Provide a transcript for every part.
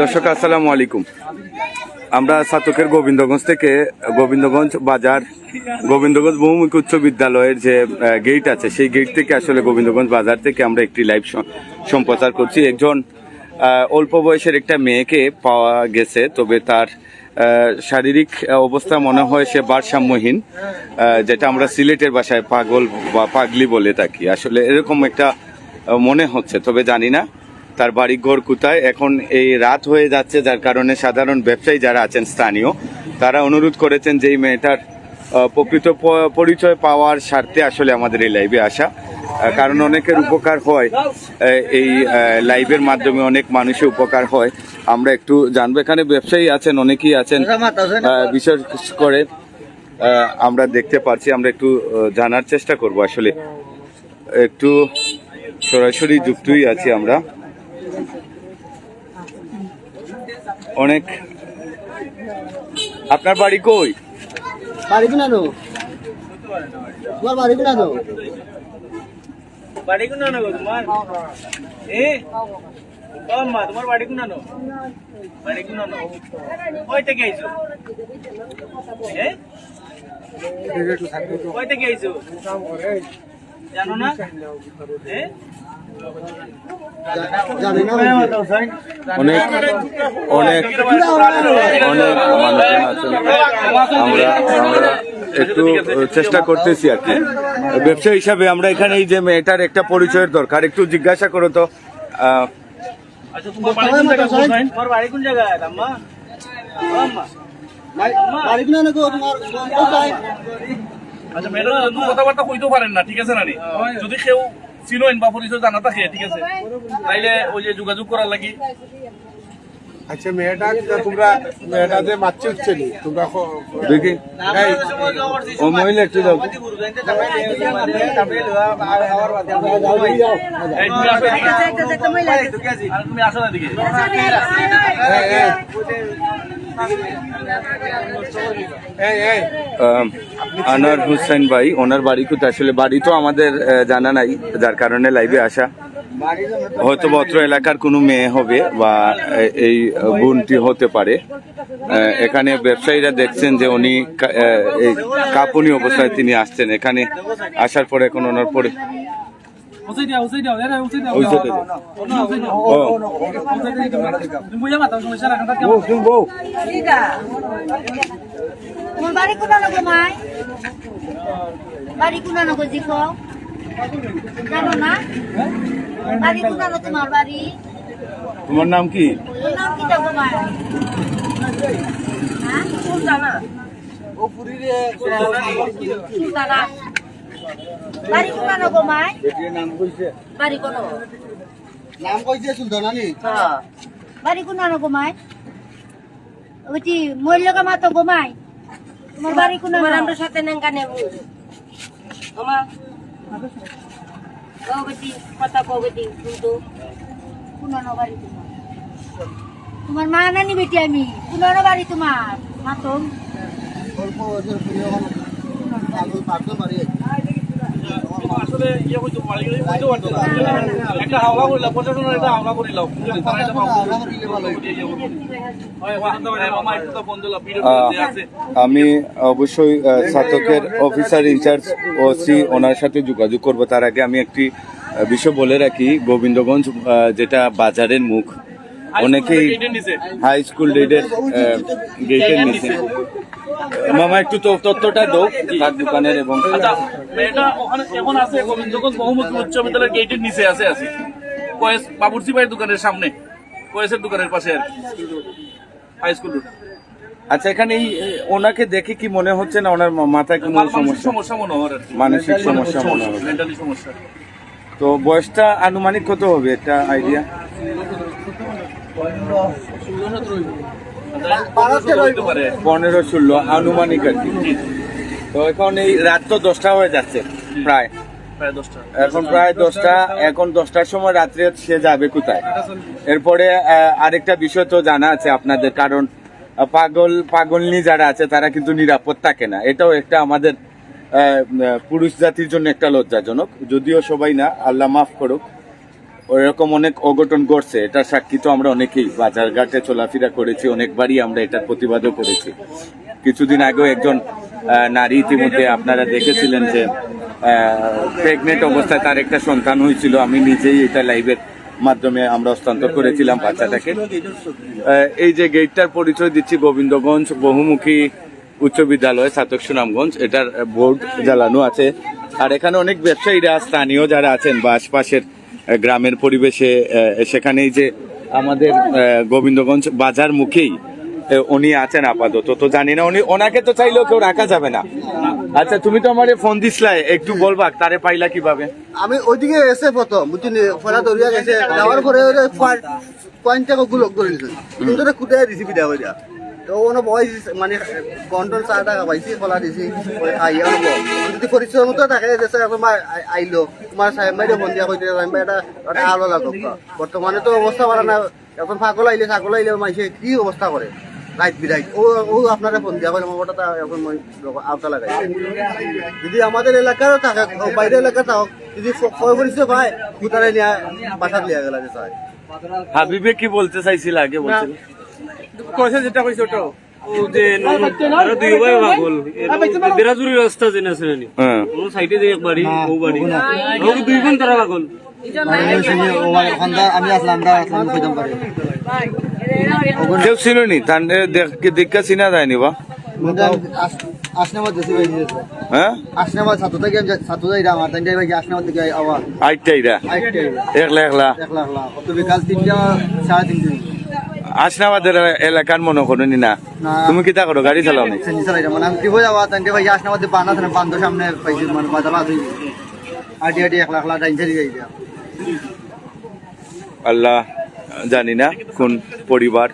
দর্শক, আসসালামু আলাইকুম। আমরা সাতকের গোবিন্দগঞ্জ থেকে, গোবিন্দগঞ্জ বাজার, গোবিন্দগঞ্জ বহুমুখী উচ্চ বিদ্যালয়ের যে গেট আছে, সেই গেট থেকে আসলে গোবিন্দগঞ্জ বাজার থেকে আমরা একটি লাইভ সম্প্রচার করছি। একজন অল্প বয়সের একটা মেয়েকে পাওয়া গেছে, তবে তার শারীরিক অবস্থা মনে হয় সে ভারসাম্যহীন যেটা আমরা সিলেটের ভাষায় পাগল বা পাগলি বলে থাকি। আসলে এরকম একটা মনে হচ্ছে, তবে জানি না। তার বাড়ি ঘর কোথায়? এখন এই রাত হয়ে যাচ্ছে যার কারণে সাধারণ ব্যবসায়ী যারা আছেন স্থানীয় তারা অনুরোধ করেছেন যে এই মেয়েটার প্রকৃত পরিচয় পাওয়ার স্বার্থে আসলে আমাদের এই লাইভে আসা। কারণ অনেকের উপকার হয় এই লাইভের মাধ্যমে অনেক মানুষের উপকার হয়। আমরা একটু জানব এখানে ব্যবসায়ী আছেন অনেকেই আছেন বিশেষ করে আমরা দেখতে পাচ্ছি আমরা একটু জানার চেষ্টা করব আসলে। একটু সরাসরি যুক্তই আছি আমরা। অনেক। আপনার বাড়ি কই? বাড়ি কিনা নো তোমার বাড়ি কিনা নো বাড়ি কোন না তোমার? এ? মা তোমার বাড়ি কোন না বাড়ি কোন না কই থেকে আইছো? এ? কই থেকে আইছো? জানো না? এ? না অনেক অনেক অনেক মানুষজন আছেন। আমরা আমরা একটু চেষ্টা করতেছি আর কি। ব্যবসা হিসাবে আমরা এখানে এই যে মেয়েটার একটা পরিচয়ের দরকার একটু জিজ্ঞাসা করো তো। আচ্ছা কথাবার্তা কইতেও পারেন না ঠিক আছে না নি? যদি কেউ চিনোয়েন বা পরিচয় জানা থাকে ঠিক আছে। তাইলে ওই যে যোগাযোগ করার লাগি। আচ্ছা মেয়েটা তোমরা মেয়েটা যে মারছে হচ্ছে তোমরা দেখি। এই, ও মহিলা একটু দাও তুমি আসো না আহ, আনোয়ার হুসেন ভাই, ওনার বাড়ি কোথায়? আসলে বাড়ি তো আমাদের জানা নাই, যার কারণে লাইভে আসা। হয়তো বা অত্র এলাকার কোনো মেয়ে হবে বা এই বোনটি হতে পারে। এখানে ব্যবসায়ীরা দেখছেন যে উনি এই কাপুনি অবস্থায় তিনি আসছেন। এখানে আসার পরে এখন ওনার পরে ওই সাথে ও তোমার বাড়ি কোনা গো মাই বাড়ি কোনা গো জিখো জানো না বাড়ি কোনা তোমার বাড়ি তোমার নাম কি? নাম কি গো মাই হ্যাঁ সুলতানা সুলতানা বাড়ি কোনা গো মাই? বাড়ি কোন? নাম কইছে নি বাড়ি কোনা গো মাই? ওটি মহিলা মাতো গো মাই? তোমার বাড়ি কোনা আমরা সাথে নেঙ্কা নেব। আমা। ও বেটি কথা কো বেটি কিন্তু। কোনা বাড়ি তোমার? তোমার মা নানি বেটি আমি। কোনা বাড়ি তোমার? মাতম অল্প বয়সের প্রিয় পাগল পাগল বাড়ি আমি অবশ্যই আহ, ছাতকের অফিসার ইনচার্জ ওসি ওনার সাথে যোগাযোগ করব। তার আগে আমি একটি বিষয় বলে রাখি গোবিন্দগঞ্জ যেটা বাজারের মুখ। অনেকেই হাই স্কুল গেটের গেটের নিচে মামা একটু তো তথ্যটা দাও তার দোকানের এবং আচ্ছা এখন আছে গোবিন্দগঞ্জ বহুমুখী উচ্চ বিদ্যালয়ের গেটের নিচে আছে আছে। কয়েস বাবুর্চি ভাইয়ের দোকানের সামনে কয়েসের দোকানের পাশে আর হাই স্কুল রোড আচ্ছা এখানে এই ওনাকে দেখে কি মনে হচ্ছে না ওনার মাথায় কোনো সমস্যা? সমস্যা মনে হয়। মানসিক সমস্যা মনে হয়। সমস্যা। তো বয়সটা আনুমানিক কত হবে একটা আইডিয়া পনেরো ষোলো। আনুমানিক আর কি। তো এখন এই রাত তো দশটা হয়ে যাচ্ছে প্রায়। এখন প্রায় দশটা এখন দশটার সময় রাত্রে সে যাবে কোথায়? এরপরে আরেকটা বিষয় তো জানা আছে আপনাদের কারণ পাগল পাগলনি যারা আছে তারা কিন্তু নিরাপদ থাকে না। এটাও একটা আমাদের পুরুষ জাতির জন্য একটা লজ্জাজনক। যদিও সবাই না আল্লাহ মাফ করুক। ওরকম অনেক অঘটন ঘটছে, এটা সাক্ষী তো আমরা অনেকেই। বাজার ঘাটে চলাফেরা করেছি, অনেকবারই আমরা এটার প্রতিবাদও করেছি। কিছুদিন আগেও একজন নারী ইতিমধ্যে আপনারা দেখেছিলেন যে প্রেগনেন্ট অবস্থায় তার একটা সন্তান হয়েছিল। আমি নিজেই এটা লাইভের মাধ্যমে আমরা হস্তান্তর করেছিলাম বাচ্চাটাকে। এই যে গেটটার পরিচয় দিচ্ছি, গোবিন্দগঞ্জ বহুমুখী উচ্চ বিদ্যালয় সাতক সুনামগঞ্জ। এটার বোর্ড জ্বালানো আছে। আর এখানে অনেক ব্যবসায়ীরা, স্থানীয় যারা আছেন বা আশপাশের গ্রামের পরিবেশে সেখানেই যে আমাদের গোবিন্দগঞ্জ বাজার মুখেই উনি আছেন আপাতত। তো জানি না উনি ওনাকে তো চাইলেও কেউ রাখা যাবে না। আচ্ছা তুমি তো আমার ফোন দিসলাই একটু বলবা তারে পাইলা কীভাবে? আমি ওইদিকে এসে প্রথম বুঝলি ফেরা দরিয়া গেছে যাওয়ার পরে পয়েন্ট টাকা গুলো করে দিছে কিন্তু কুটাই দিছি ওনো বয় মানে কন্ট্রোল চার টাকা পাইছি খোলা দিছি হব যদি পরিচয় মতো থাকে এখন মা আই- আইলো। তোমার সাহেব বাইরে ফোন দিয়া কইতে সাহেব ভাই এটা এটা আলো লাগো বর্তমানে তো অবস্থা পারা না এখন ছাগল আইলে ছাগল আইলে মাইসে কি অবস্থা করে রাইট বিরাইট ও ও আপনারা ফোন দিয়া করে মোটা এখন আওতা লাগাই যদি আমাদের এলাকারও থাকে বাইরের এলাকা থাক যদি ফয় পরিচয় পায় ভুটারে নিয়ে, বাসাত লিয়া গেলা যে চায় হাবিবে কি বলতে চাইছিল আগে বলছিল? কইছে যেটা কইছে ওটা ও যে আরও দুই ভাই পাগল বেরাজুরি রাস্তা জেনে আছে হ্যাঁ সাইডে যে এক বাড়ি ও বাড়ি দুই বোন তারা পাগল আমি আসলাম দা আসলাম কইতাম পারে কেউ ছিল নি? তার দেখা চিনা যায়নি বা? হ্যাঁ একলা একলা। এক লাখ লাখ বিকাল তিনটা সাড়ে তিনটা। আসনাবাদের এলাকার মনে করেনি না। তুমি কি তা করো গাড়ি চালাও নি? আল্লাহ জানি না কোন পরিবার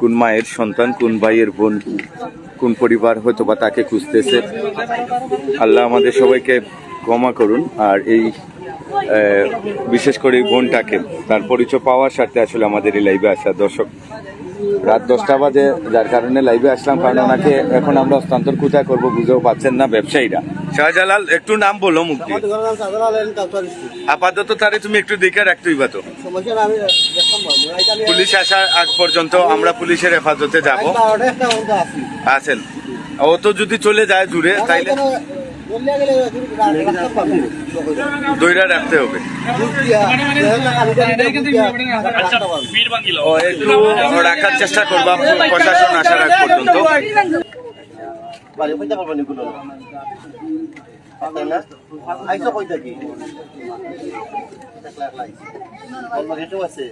কোন মায়ের সন্তান কোন ভাইয়ের বোন কোন পরিবার হয়তো বা তাকে খুঁজতেছে। আল্লাহ আমাদের সবাইকে ক্ষমা করুন। আর এই বিশেষ করে বোনটাকে তার পরিচয় পাওয়ার স্বার্থে আসলে আমাদের এই লাইভে আসা দর্শক। রাত দশটা বাজে যার কারণে লাইভে আসলাম কারণ ওনাকে এখন আমরা হস্তান্তর কোথায় করব বুঝেও পাচ্ছেন না ব্যবসায়ীরা। শাহজালাল একটু নাম বলো মুক্তি আপাতত তারে তুমি একটু দেখে রাখতেই পাতো পুলিশ আসার আগ পর্যন্ত আমরা পুলিশের হেফাজতে যাব। আছেন। ও তো যদি চলে যায় দূরে তাইলে দইরা রাখতে হবে। আচ্ছা একটু রাখার চেষ্টা করবা প্রশাসন আসার আগ পর্যন্ত। আইসো কই থাকি আছে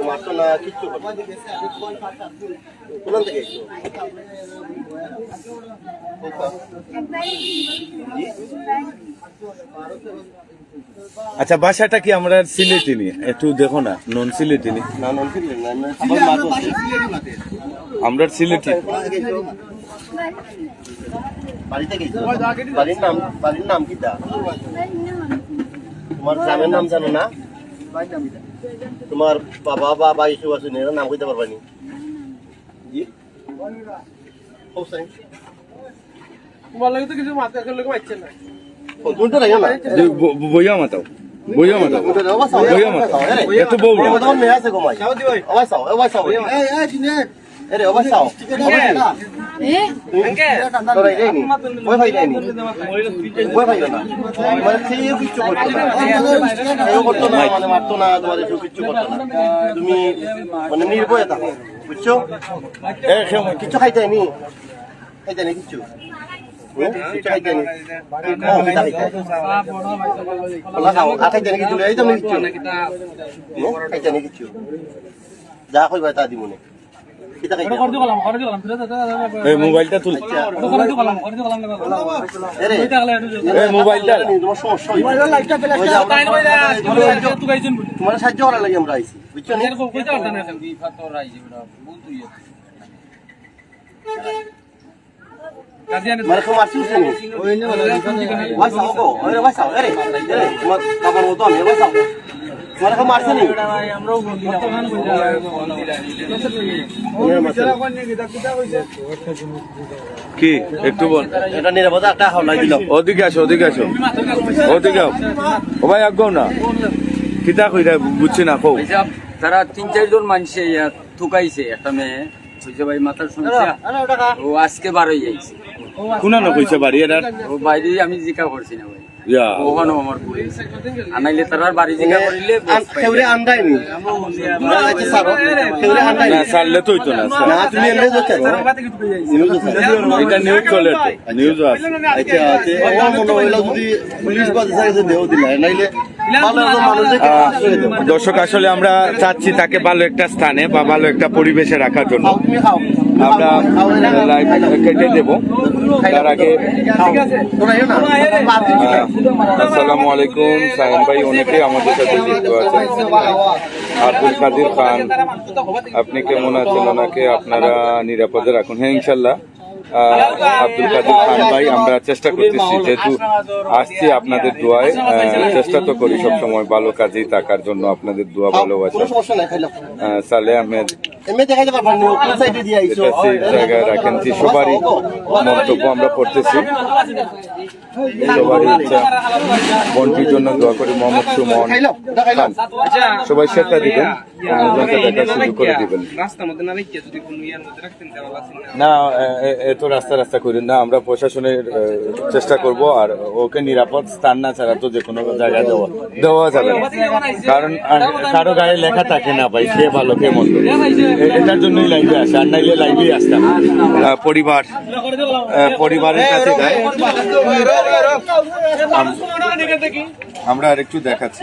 মারতো না কিচ্ছু থেকে আচ্ছা বাসাটা কি আমরা সিলেটি নি একটু দেখো না নন সিলেটি নি না নন আমরা সিলেটি। বাড়িতে গেছো। বাড়ির নাম বাড়ির নাম কি তা তোমার গ্রামের নাম জানো না? তোমার বাবা বা বা ইস্যু আছে না নাম কইতে পারবা নি তোমার লাগে তো কিছু মাথা খেলে পাচ্ছে না। কোনটা লাগে না? বইয়া মাতাও বইয়া মাতাও কোনটা দাও বাসাও বইয়া মাতাও এত বউ না মেয়ে আছে গোমাই ওবাই সাও এই এই দিনে এরে ওবাই সাও তোরা মানে মানে মারতো না তোমাদের কিচ্ছু করতো না। তুমি মানে নির্ভয়ে থাকো বুঝছ? এ কিচ্ছু খাইতে নি খাইতে নি কিচ্ছু? যা কইবা তা এই মোবাইলটা তুল মোবাইলটা তোমার। ওই সাহায্য করার লাগে আমরা আইছি বুঝছ নি মানে কেউ মারছি উঠছে নি ওই সাও গো ওই রে সাও এরে তোমার বাবার মতো আমি ওই সাও মারা আমরাও কি? একটু বল। এটা নিরাপদে একটা হাওলাই দিল ওদিকে আসো ওদিকে আসো। ওদিকে। ও ভাই আগাও না? কিতা কইরা বুঝছি না কও। তারা তিন চারজন মানুষে থুকাইছে একটা মেয়ে। বুঝছে ভাই মাথার সমস্যা ও আজকে বার হয়ে যাইছে কোনা না কইছে বাড়ি এটার? ও বাইরে আমি জিকা করছি না ভাই। আমার পুলিশ আনাইলে তারার বাড়ি জিকা করিলে কেউরে আন্দায়নি। মারা যাচ্ছে সারো কেউরে আন্দায়নি। না সারলে তো হইতো না না তুমি এমনি যাচ্ছ এটা নিউজ চলে নিউজ আছে। আচ্ছা ও মনে হইল যদি পুলিশ বাজে সাইছে দেও দিলা নাইলে ভালো একজন মানুষ দেখে আহ, আশ্রয় দেবো। দর্শক আসলে আমরা চাচ্ছি তাকে ভালো একটা স্থানে বা ভালো একটা পরিবেশে রাখার জন্য। আমরা লাইভ কেটে দেব। তার আগে আহ, আসসালামু আলাইকুম। সাহেব ভাই অনেকে আমাদের সাথে যুক্ত আছেন। আব্দুল কাদির খান আপনি কেমন আছেন ওনাকে? আপনারা নিরাপদে রাখুন। হ্যাঁ ইনশাল্লাহ। আব্দুল কাদির খান ভাই আমরা চেষ্টা করতেছি। যেহেতু আসছি আপনাদের দোয়ায় চেষ্টা তো করি সবসময় ভালো কাজেই থাকার জন্য আপনাদের দোয়া ভালোবাসা। সালে আহমেদ সবারই মন্তব্য আমরা করতেছি সবারই ইচ্ছা। বন্টির জন্য দোয়া করি মোহাম্মদ সুমন খান। সবাই সেটা দিবেন করে না এত রাস্তা রাস্তা করি না আমরা প্রশাসনের চেষ্টা করব আর ওকে নিরাপদ স্থান না ছাড়া তো যে কোনো জায়গায় দেওয়া দেওয়া যাবে না। কারণ কারও গায়ে লেখা থাকে না ভাই কে ভালো কে মন্দ। এটার জন্যই লাইভে আসে আর নাইলে লাইভেই আসতাম। পরিবার পরিবারের কাছে যায়। আমরা আর একটু দেখাচ্ছি।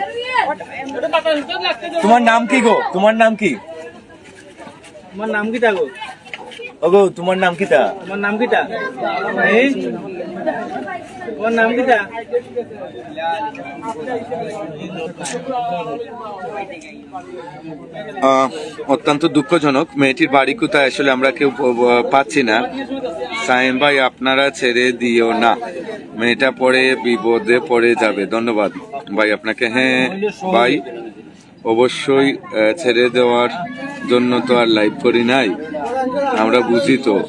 তোমার নাম কি গো? তোমার নাম কি? তোমার নাম কি গো ওগো তোমার নাম কিটা? তোমার নাম কিটা? এই তোমার নাম কিটা? অত্যন্ত দুঃখজনক মেয়েটির বাড়ি কোথায় আসলে আমরা কেউ পাচ্ছি না। সাইম ভাই আপনারা ছেড়ে দিও না। মেয়েটা পরে বিপদে পড়ে যাবে। ধন্যবাদ। ভাই আপনাকে হ্যাঁ ভাই অবশ্যই ছেড়ে দেওয়ার জন্য তো আর লাইভ করি নাই। আমরা বুঝি তো।